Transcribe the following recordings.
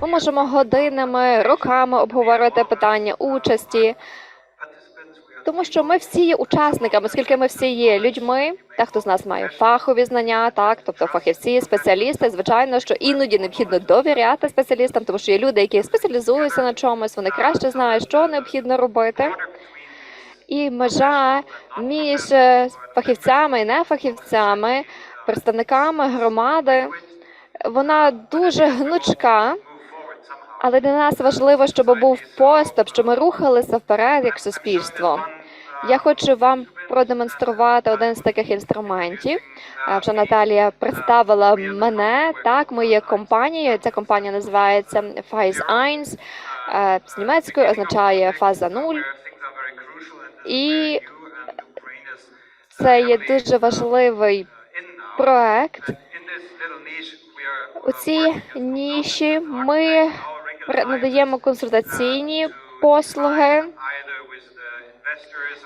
Ми можемо годинами, роками обговорити питання участі, тому що ми всі є учасниками, оскільки ми всі є людьми. Дехто з нас має фахові знання, так, тобто фахівці, спеціалісти. Звичайно, що іноді необхідно довіряти спеціалістам, тому що є люди, які спеціалізуються на чомусь, вони краще знають, що необхідно робити. І межа між фахівцями і нефахівцями, представниками громади, вона дуже гнучка. Але для нас важливо, щоб був поступ, щоб ми рухалися вперед як суспільство. Я хочу вам продемонструвати один з таких інструментів. Е, Вже Наталія представила мене. Так, ми є компанією. Ця компанія називається Phase 1. Е, З німецькою означає фаза 0. І це є дуже важливий проект. У цій ніші ми надаємо консультаційні послуги.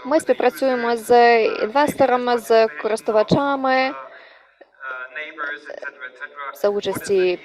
Ми співпрацюємо з інвесторами, з користувачами за участі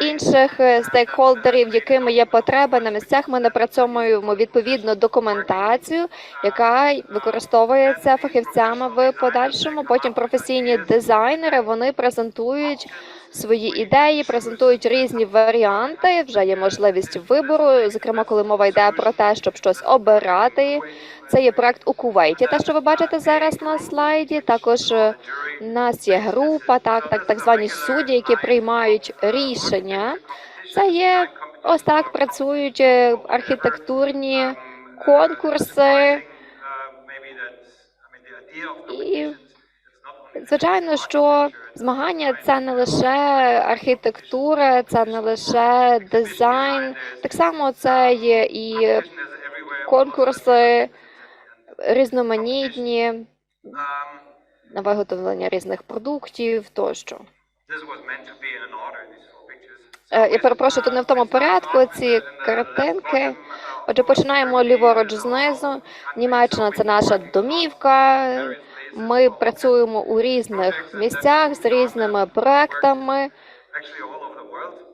інших стейкхолдерів, якими є потреба на місцях. Ми напрацьовуємо відповідну документацію, яка використовується фахівцями в подальшому. Потім професійні дизайнери вони презентують свої ідеї, презентують різні варіанти. Вже є можливість вибору, зокрема, коли мова йде про те, щоб щось обирати. Це є проект у Кувейті. Те, що ви бачите зараз на слайді, також е, у нас є група, так, так, так звані судді, які приймають рішення. Це є ось так працюють е, архітектурні конкурси. І звичайно, що змагання це не лише архітектура, це не лише дизайн. Так само це є і конкурси різноманітні на виготовлення різних продуктів тощо. Е, Я перепрошую, тут не в тому порядку ці картинки. Отже, починаємо ліворуч знизу. Німеччина це наша домівка. Ми працюємо у різних місцях з різними проектами.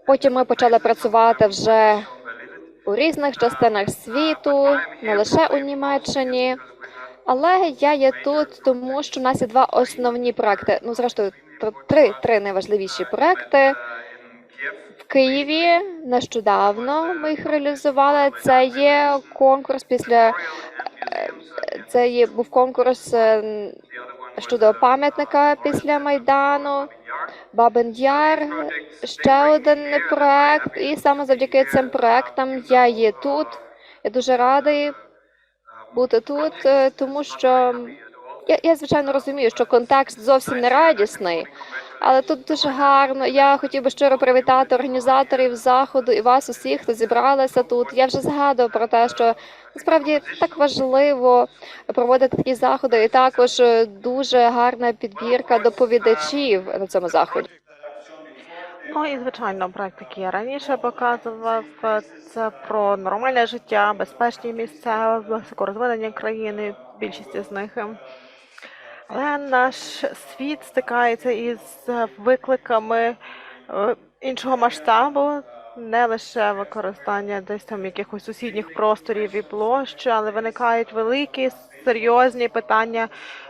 Потім ми почали працювати вже у різних частинах світу, не лише у Німеччині. Але я є тут, тому що в нас є два основні проекти. Ну, зрештою, три, три найважливіші проекти. Києві нещодавно ми їх реалізували. Це є конкурс після е, це є був конкурс е, щодо пам'ятника після майдану. Бабин Яр ще один проект, і саме завдяки цим проектам я є тут. Я дуже радий бути тут, е, тому що я, я звичайно розумію, що контекст зовсім не радісний, але тут дуже гарно. Я хотів би щиро привітати організаторів заходу і вас усіх, хто зібралися тут. Я вже згадував про те, що насправді так важливо проводити такі заходи, і також е, дуже гарна підбірка доповідачів на цьому заході. Ну і звичайно, проект, який я раніше показував, це про нормальне життя, безпечні місця, високорозвинені країни, більшість з них. Але наш світ стикається із викликами е, іншого масштабу, не лише використання десь там якихось сусідніх просторів і площ, але виникають великі серйозні питання.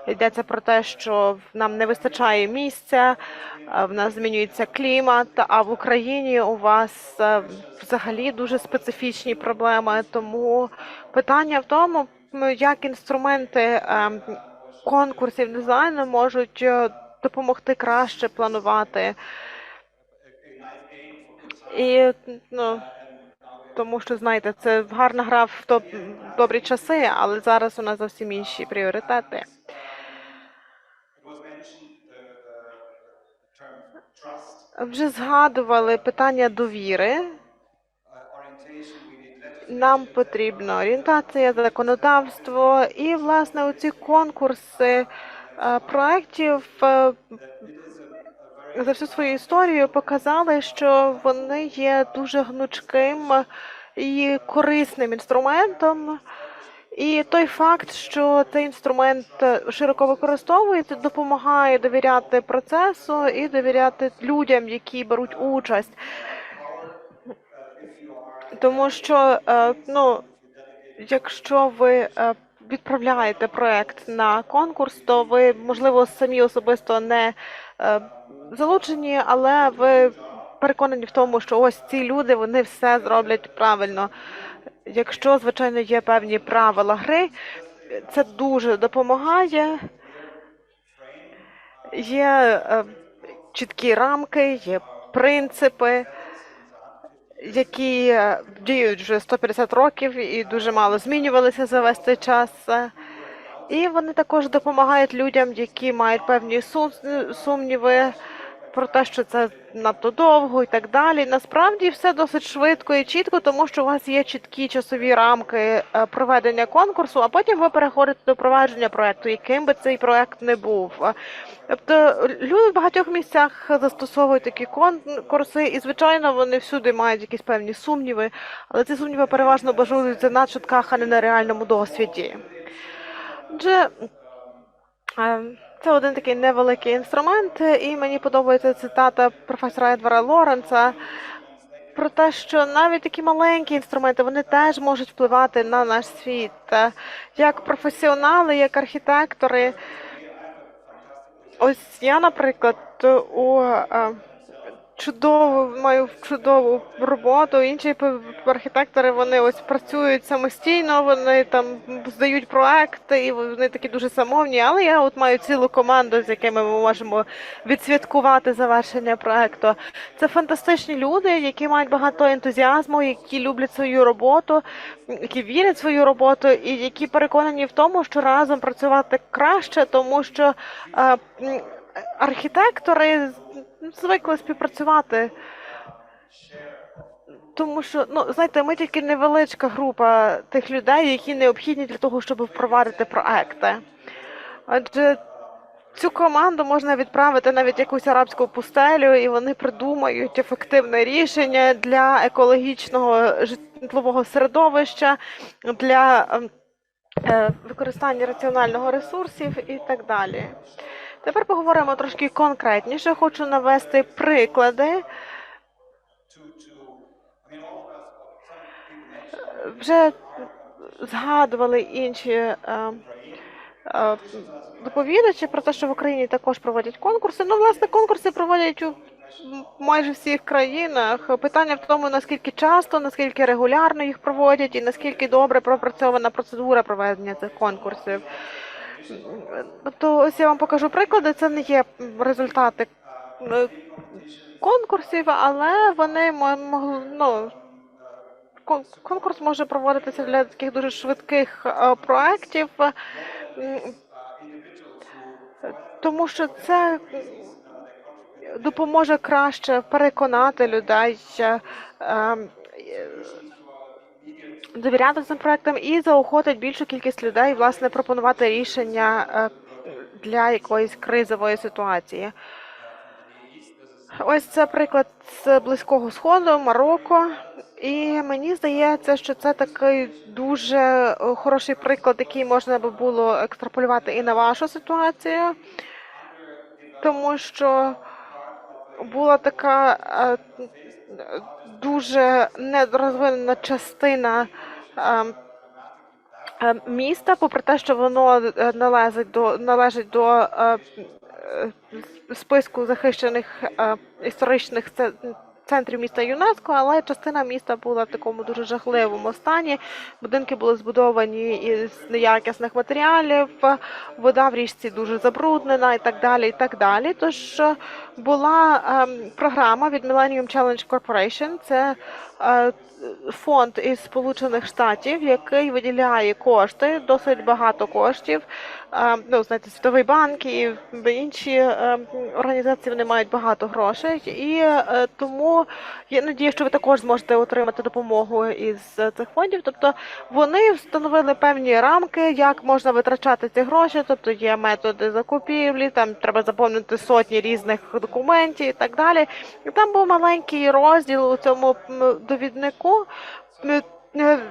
Йдеться про те, що нам не вистачає місця, е, в нас змінюється клімат, а в Україні у вас е, взагалі дуже специфічні проблеми. Тому питання в тому, як інструменти ем, конкурсів дизайну можуть е, допомогти краще планувати. І ну, тому що знаєте, це гарна гра в доб- добрі часи, але зараз у нас зовсім інші пріоритети. Вже згадували питання довіри. Нам потрібна орієнтація, законодавство і, власне, оці конкурси е, проєктів е, за всю свою історію показали, що вони є дуже гнучким і корисним інструментом. І той факт, що цей інструмент е, широко використовується, допомагає довіряти процесу і довіряти людям, які беруть участь. Тому що, е, ну, якщо ви е, відправляєте проект на конкурс, то ви, можливо, самі особисто не е, залучені, але ви переконані в тому, що ось ці люди вони все зроблять правильно. Якщо, звичайно, є певні правила гри, це дуже допомагає. Є чіткі рамки, є принципи, які е, діють вже 150 років і дуже мало змінювалися за весь цей час. І вони також допомагають людям, які мають певні сум- сумніви про те, що це надто довго і так далі. Насправді все досить швидко і чітко, тому що у вас є чіткі часові рамки е, проведення конкурсу, а потім ви переходите до провадження проекту, яким би цей проект не був. Е, Тобто люди в багатьох місцях застосовують такі конкурси, і звичайно вони всюди мають якісь певні сумніви, але ці сумніви переважно базуються на чутках, а не на реальному досвіді. Отже, е, це один такий невеликий інструмент, і мені подобається цитата професора Едвара Лоренца про те, що навіть такі маленькі інструменти вони теж можуть впливати на наш світ. Е, Як професіонали, як архітектори. Ось я, наприклад, у чудову маю чудову роботу. Інші архітектори вони ось працюють самостійно, вони там здають проекти, і вони такі дуже самовні. Але я от маю цілу команду, з якими ми можемо відсвяткувати завершення проекту. Це фантастичні люди, які мають багато ентузіазму, які люблять свою роботу, які вірять свою роботу, і які переконані в тому, що разом працювати краще, тому що е, архітектори звикли співпрацювати. Тому що, ну, знаєте, ми тільки невеличка група тих людей, які необхідні для того, щоб впровадити проекти. Адже цю команду можна відправити навіть якусь арабську пустелю, і вони придумають ефективне рішення для екологічного житлового середовища, для ем, е, використання раціонального ресурсів і так далі. Тепер поговоримо трошки конкретніше. Хочу навести приклади. Вже згадували інші е, е, доповідачі про те, що в Україні також проводять конкурси. Ну, власне, конкурси проводять у майже всіх країнах. Питання в тому, наскільки часто, наскільки регулярно їх проводять, і наскільки добре пропрацьована процедура проведення цих конкурсів. Тобто, ось я вам покажу приклади. Це не є результати е, конкурсів, але вони мо- могли, ну, конкурс може проводитися для таких дуже швидких е, проєктів, тому що це допоможе краще переконати людей. Довіряти цим проектам і заохотить більшу кількість людей власне пропонувати рішення е, для якоїсь кризової ситуації. Ось це приклад з близького сходу, Марокко. І мені здається, що це такий дуже е, хороший приклад, який можна би було екстраполювати і на вашу ситуацію, тому що була така е, дуже недорозвинена частина е, е, міста, попри те, що воно е, належить до належить до е, е, списку захищених історичних це- центрів міста ЮНЕСКО, але частина міста була в такому дуже жахливому стані. Будинки були збудовані із неякісних матеріалів, вода в річці дуже забруднена і так далі. І так далі. Тож е, була ем, програма від Millennium Challenge Corporation. Це фонд із Сполучених Штатів, який виділяє кошти, досить багато коштів. Е, ну, знаєте, Світовий банк і інші е, організації вони мають багато грошей, і е, тому я надію, що ви також зможете отримати допомогу із е, цих фондів. Тобто вони встановили певні рамки, як можна витрачати ці гроші. Тобто є методи закупівлі, там треба заповнити сотні різних документів і так далі. І там був маленький розділ у цьому довіднику, е,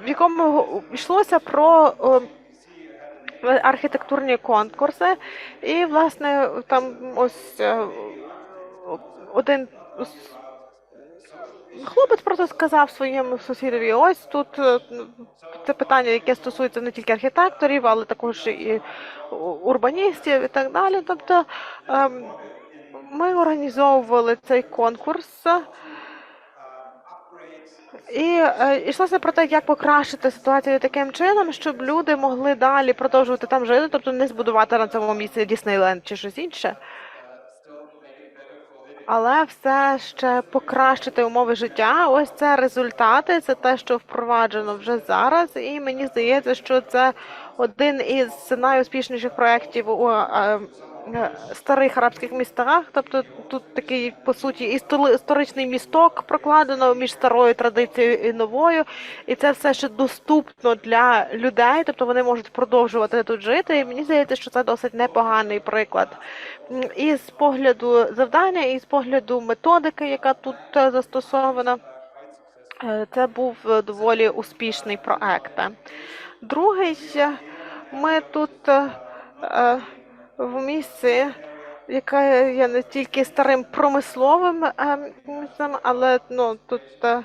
в якому йшлося про е, архітектурні конкурси. І, власне, там ось е, один Хлопець просто сказав своєму сусідові, ось тут е, це питання, яке стосується не тільки архітекторів, але також і урбаністів і так далі. Тобто ем, ми організовували цей конкурс. І е, йшлося про те, як покращити ситуацію таким чином, щоб люди могли далі продовжувати там жити, тобто не збудувати на цьому місці Діснейленд чи щось інше. Але все ще покращити умови життя. Ось це результати, це те, що впроваджено вже зараз. І мені здається, що це один із найуспішніших проєктів у е, старих арабських містах. Тобто тут такий по суті історичний місток прокладено між старою традицією і новою, і це все ще доступно для людей, тобто вони можуть продовжувати тут жити. І мені здається, що це досить непоганий приклад. І з погляду завдання, і з погляду методики, яка тут е, застосована, е, це був е, доволі успішний проект. Другий, е, ми тут е, е, в місці, яке є не тільки старим промисловим е, місцем, але ну, тут е,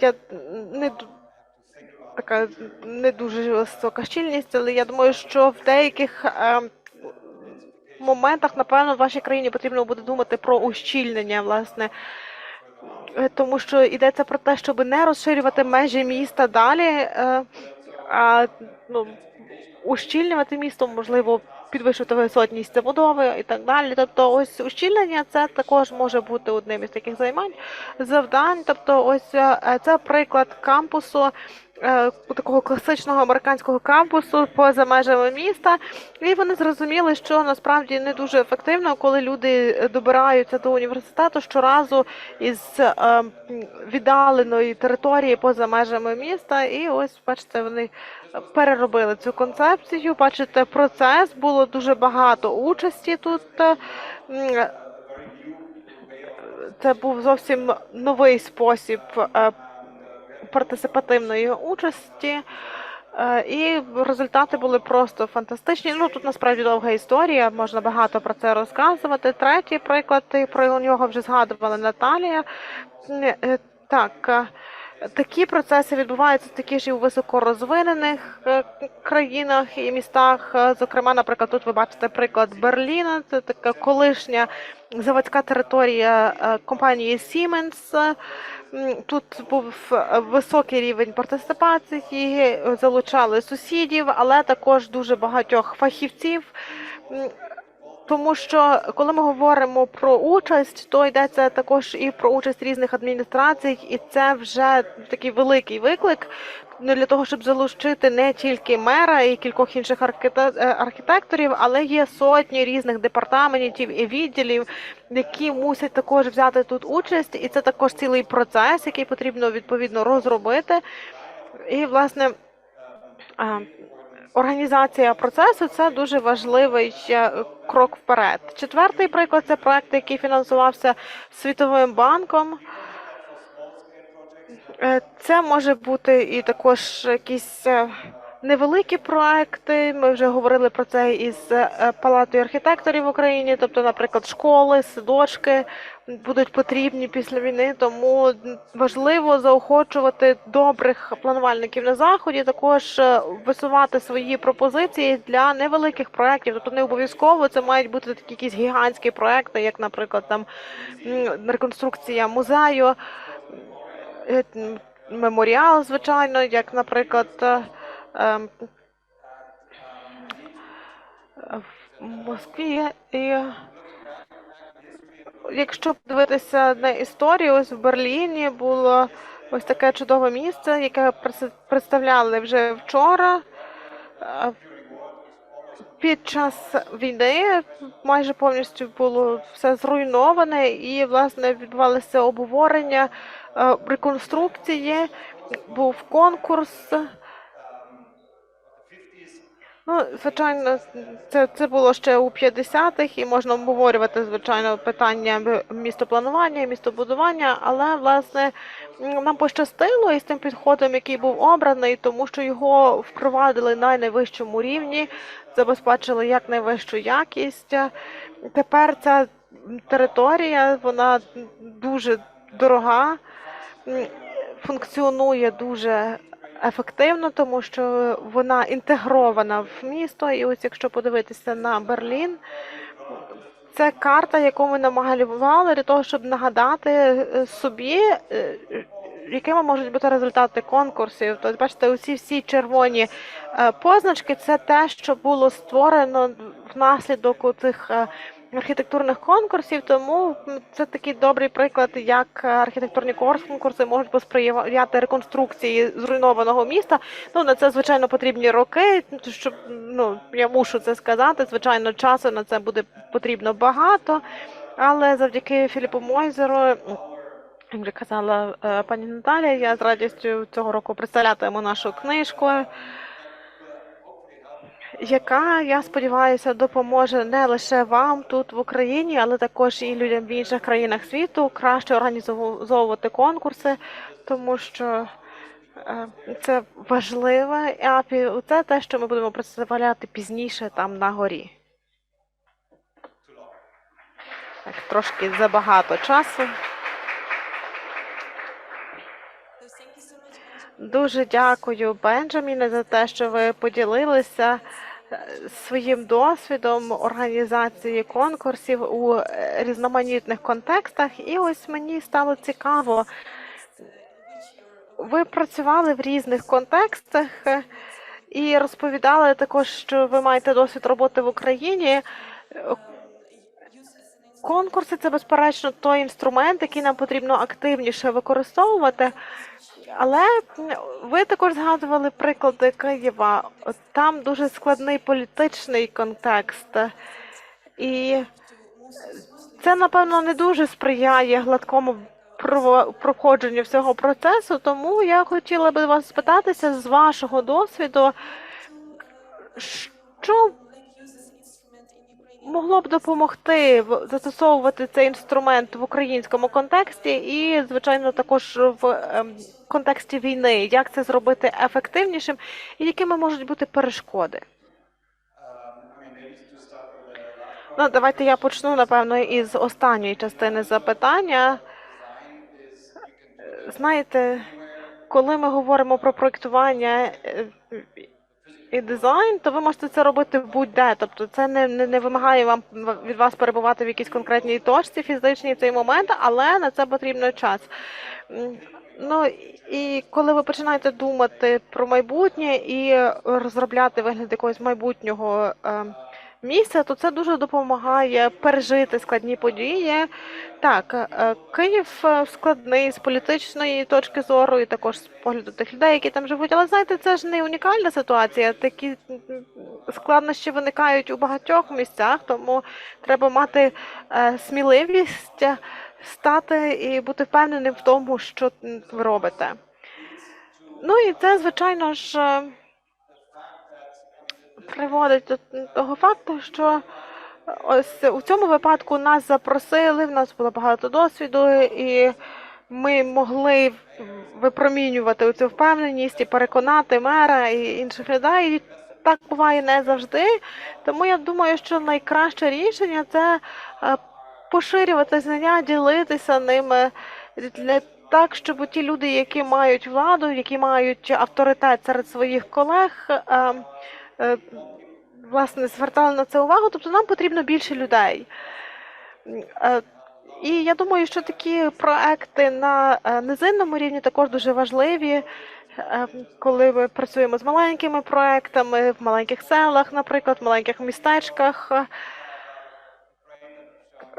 я не така не дуже висока щільність, але я думаю, що в деяких е, моментах, напевно, в вашій країні потрібно буде думати про ущільнення, власне. Тому що йдеться про те, щоб не розширювати межі міста далі, а ну, ущільнювати місто, можливо, підвищувати висотність забудови і так далі. Тобто, ось ущільнення це також може бути одним із таких займань, завдань. Тобто, ось е, це приклад кампусу. е, Такого класичного американського кампусу поза межами міста, і вони зрозуміли, що насправді не дуже ефективно, коли люди добираються до університету щоразу із е, віддаленої території поза межами міста. І ось бачите, вони переробили цю концепцію. Бачите, процес було дуже багато участі тут. е, Це був зовсім новий спосіб е, партисипативної участі. Е, І результати були просто фантастичні. Ну тут насправді довга історія, можна багато про це розказувати. Третій приклад, про нього вже згадувала Наталія. Так, такі процеси відбуваються такі ж і у високорозвинених е, країнах і містах. Е, Зокрема, наприклад, тут ви бачите приклад Берліна. Це така колишня заводська територія е, компанії Siemens. Тут був високий рівень партисипації, е, залучали сусідів, але також дуже багатьох фахівців. Тому що коли ми говоримо про участь, то йдеться також і про участь різних адміністрацій, і це вже такий великий виклик ну, для того, щоб залучити не тільки мера і кількох інших е, архітекторів, але є сотні різних департаментів і відділів, які мусять також взяти тут участь, і це також цілий процес, який потрібно відповідно розробити. І власне. Організація процесу це дуже важливий е, крок вперед. Четвертий приклад це проект, який фінансувався Світовим банком. Е, Це може бути і також якісь е, невеликі проекти. Ми вже говорили про це із е, Палатою архітекторів в Україні, тобто, наприклад, школи, садочки будуть потрібні після війни, тому важливо заохочувати добрих планувальників на заході, також е, висувати свої пропозиції для невеликих проєктів. Тобто не обов'язково це мають бути такі якісь гігантські проекти, як, наприклад, там реконструкція музею. Е, Меморіал, звичайно, як, наприклад, в Москві. І якщо подивитися на історію, ось в Берліні було ось таке чудове місце, яке представляли вже вчора. Е, Під час війни майже повністю було все зруйноване, і власне відбувалося обговорення е, реконструкції. Був конкурс. Ну, звичайно, це, це було ще у 50-х, і можна обговорювати, звичайно, питання містопланування, містобудування, але власне нам пощастило із тим підходом, який був обраний, тому що його впровадили на найвищому рівні, забезпечили як найвищу якість. Тепер ця територія, вона дуже дорога, функціонує дуже ефективно, тому що вона інтегрована в місто. І ось якщо подивитися на Берлін, це карта, яку ми намалювали для того, щоб нагадати е, собі, е, якими можуть бути результати конкурсів. Тобто, бачите, усі всі червоні е, позначки це те, що було створено внаслідок цих архітектурних конкурсів. Тому це такий добрий приклад, як архітектурні конкурси можуть посприяти реконструкції зруйнованого міста. Ну на це звичайно потрібні роки. Щоб ну я мушу це сказати. Звичайно, часу на це буде потрібно багато, але завдяки Філіпу Мойзеру. Як казала е, пані Наталія, я з радістю цього року представлятиму нашу книжку, яка, я сподіваюся, допоможе не лише вам тут в Україні, але також і людям в інших країнах світу краще організовувати конкурси, тому що е, це важливе, а це те, що ми будемо представляти пізніше там на горі. Так, трошки забагато часу. Дуже дякую, Бенджаміне, за те, що ви поділилися своїм досвідом організації конкурсів у е, різноманітних контекстах. І ось мені стало цікаво. Ви працювали в різних контекстах е, і розповідали також, що ви маєте досвід роботи в Україні. Конкурси це безперечно той інструмент, який нам потрібно активніше використовувати. Але ви також згадували приклади Києва. Там дуже складний політичний контекст, і це, напевно, не дуже сприяє гладкому проходженню всього процесу. Тому я хотіла би вас спитатися з вашого досвіду, що могло б допомогти застосовувати цей інструмент в українському контексті і, звичайно, також в ем, контексті війни. Як це зробити ефективнішим і якими можуть бути перешкоди? Ну, давайте я почну, напевно, із останньої частини запитання. Знаєте, коли ми говоримо про проєктування е, і дизайн, то ви можете це робити будь-де. Тобто це не, не, не вимагає вам від вас перебувати в якійсь конкретній точці фізичній цей момент, але на це потрібно час. Ну і коли ви починаєте думати про майбутнє і розробляти вигляд якогось майбутнього е, місця, то це дуже допомагає пережити складні події. Так, е, Київ е, складний з політичної точки зору, і також з погляду тих людей, які там живуть. Але знаєте, це ж не унікальна ситуація. Такі складнощі виникають у багатьох місцях, тому треба мати е, сміливість стати і бути впевненим в тому, що ви робите. Ну і це, звичайно ж. Е, приводить до того факту, що ось у цьому випадку нас запросили, в нас було багато досвіду, і ми могли випромінювати цю впевненість і переконати мера і інших людей. І так буває не завжди. Тому я думаю, що найкраще рішення це е, поширювати знання, ділитися ними для так, щоб ті люди, які мають владу, які мають авторитет серед своїх колег, е, е, власне, звертали на це увагу. Тобто нам потрібно більше людей. Е, І я думаю, що такі проекти на е, низинному рівні також дуже важливі. Е, Коли ми працюємо з маленькими проектами в маленьких селах, наприклад, в маленьких містечках.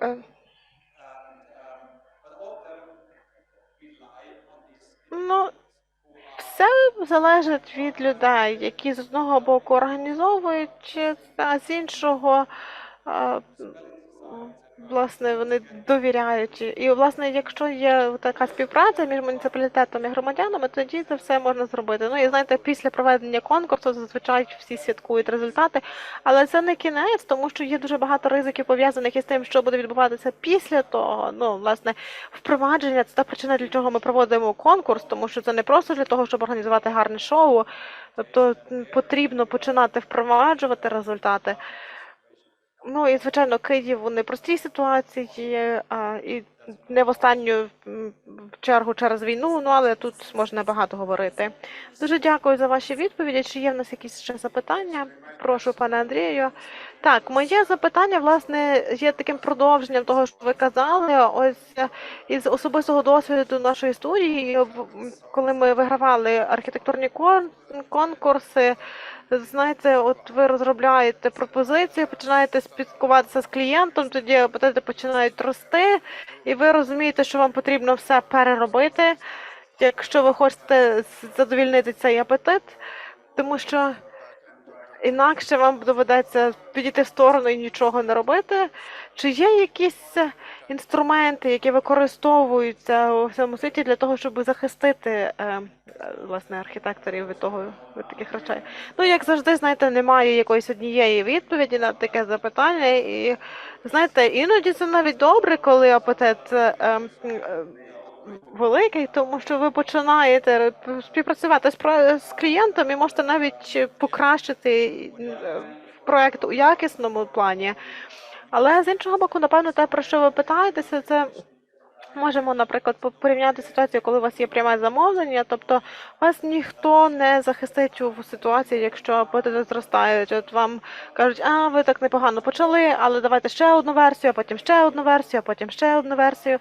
Е, Ну, все залежить від людей, які з одного боку організовують, а з іншого, м, власне, вони довіряють. І, власне, якщо є така співпраця між муніципалітетом і громадянами, тоді це все можна зробити. Ну і знаєте, після проведення конкурсу зазвичай всі святкують результати, але це не кінець, тому що є дуже багато ризиків пов'язаних із тим, що буде відбуватися після того. Ну, власне, впровадження це та причина, для чого ми проводимо конкурс, тому що це не просто для того, щоб організувати гарне шоу. Тобто потрібно починати впроваджувати результати. Ну і звичайно, Київ у непростій ситуації, а, і не в останню чергу через війну, ну але тут можна багато говорити. Дуже дякую за ваші відповіді. Чи є в нас якісь ще запитання? Прошу, пане Андрію. Так, моє запитання, власне, є таким продовженням того, що ви казали. Ось е, із особистого досвіду нашої студії, коли ми вигравали архітектурні конкурси, знаєте, от ви розробляєте пропозиції, починаєте спілкуватися з клієнтом, тоді апетити починають рости, і ви розумієте, що вам потрібно все переробити, якщо ви хочете задовільнити цей апетит, тому що інакше вам доведеться підійти в сторону і нічого не робити. Чи є якісь е, інструменти, які використовуються у всьому світі для того, щоб захистити е, е, власне архітекторів від того від таких речей? Ну, як завжди, знаєте, немає якоїсь однієї відповіді на таке запитання, і знаєте, іноді це навіть добре, коли апетит. Великий, тому що ви починаєте співпрацювати з, з клієнтом і можете навіть покращити е, проект у якісному плані. Але з іншого боку, напевно, те, про що ви питаєтеся, це можемо, наприклад, порівняти ситуацію, коли у вас є пряме замовлення, тобто вас ніхто не захистить у ситуації, якщо апетити зростають. От вам кажуть, а ви так непогано почали, але давайте ще одну версію, а потім ще одну версію, а потім ще одну версію.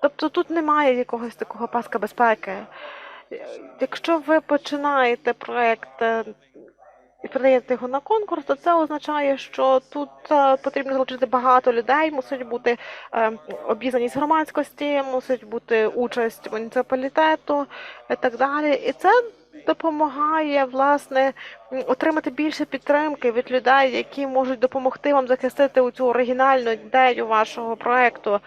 Тобто тут немає якогось такого паска безпеки. Якщо ви починаєте проект е, і подаєте його на конкурс, то це означає, що тут е, потрібно залучити багато людей, мусить бути е, обізнаність громадськості, мусить бути участь муніципалітету і так далі. І це допомагає власне отримати більше підтримки від людей, які можуть допомогти вам захистити цю оригінальну ідею вашого проекту.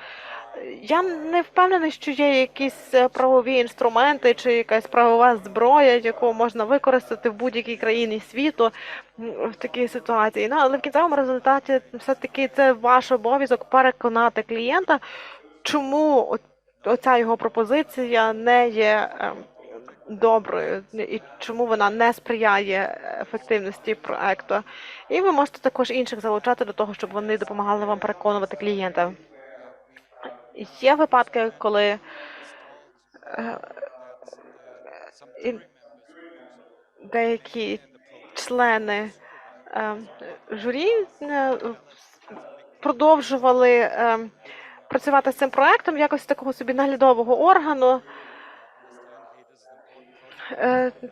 Я не впевнений, що є якісь е, правові інструменти чи якась правова зброя, яку можна використати в будь-якій країні світу в такій ситуації. Ну але в кінцевому результаті все-таки це ваш обов'язок переконати клієнта, чому оця його пропозиція не є ем, доброю і чому вона не сприяє ефективності проекту. І ви можете також інших залучати до того, щоб вони допомагали вам переконувати клієнта. Є випадки, коли е, деякі члени е, журі е, продовжували працювати з цим проектом в якості такого собі наглядового органу,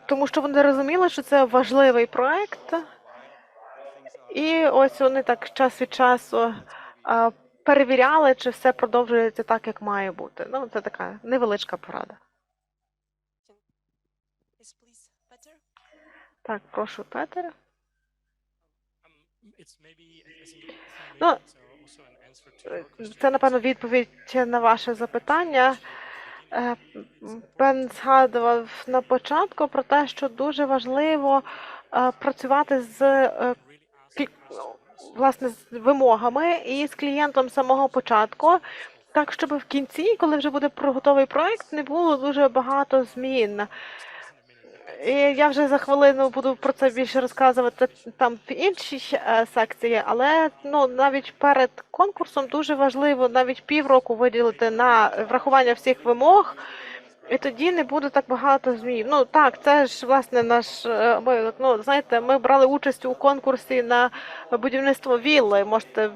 тому що вони розуміли, що це важливий проект. І ось вони так час від часу перевіряли, чи все продовжується так, як має бути. Ну, це така невеличка порада. Так, прошу, Петер. Um, it's uh, Е. Це, напевно, відповідь на ваше запитання. Е, м, Бен згадував на початку про те, що дуже важливо е, працювати з е, власне з вимогами і з клієнтом з самого початку, так щоб в кінці, коли вже буде готовий проект, не було дуже багато змін. І я вже за хвилину буду про це більше розказувати там в іншій е, секції, але ну навіть перед конкурсом дуже важливо навіть півроку виділити на врахування всіх вимог. І тоді не буде так багато змін. Ну так, це ж власне наш е, обов'язок. Ну знаєте, ми брали участь у конкурсі на будівництво вілли. Можете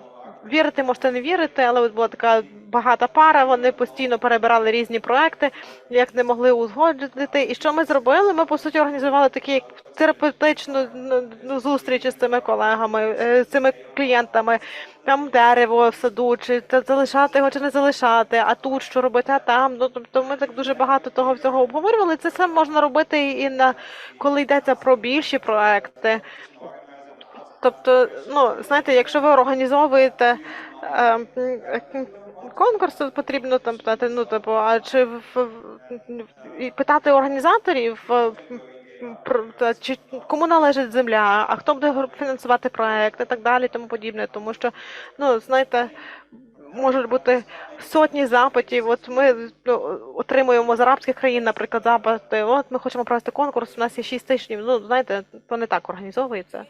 вірити, можете не вірити, але от була така багата пара. Вони постійно перебирали різні проекти, як не могли узгодити. І що ми зробили? Ми по суті організували такі як терапевтичну ну, ну, зустріч з цими колегами, е, з цими клієнтами. Там дерево в саду, чи залишати його, чи не залишати, а тут що робити, а там. Ну тобто ми так дуже багато того всього обговорювали. Це все можна робити і на коли йдеться про більші проекти. Тобто, ну знаєте, якщо ви організовуєте е, конкурс, то потрібно там питати, ну типу, а чи в, і питати організаторів. е, про чи кому належить земля, а хто буде фінансувати проект і так далі, тому подібне. Тому що, ну знаєте, можуть бути сотні запитів. От ми ну, отримуємо з арабських країн, наприклад, запити. От ми хочемо провести конкурс. У нас є 6 тижнів. Ну знаєте, то не так організовується.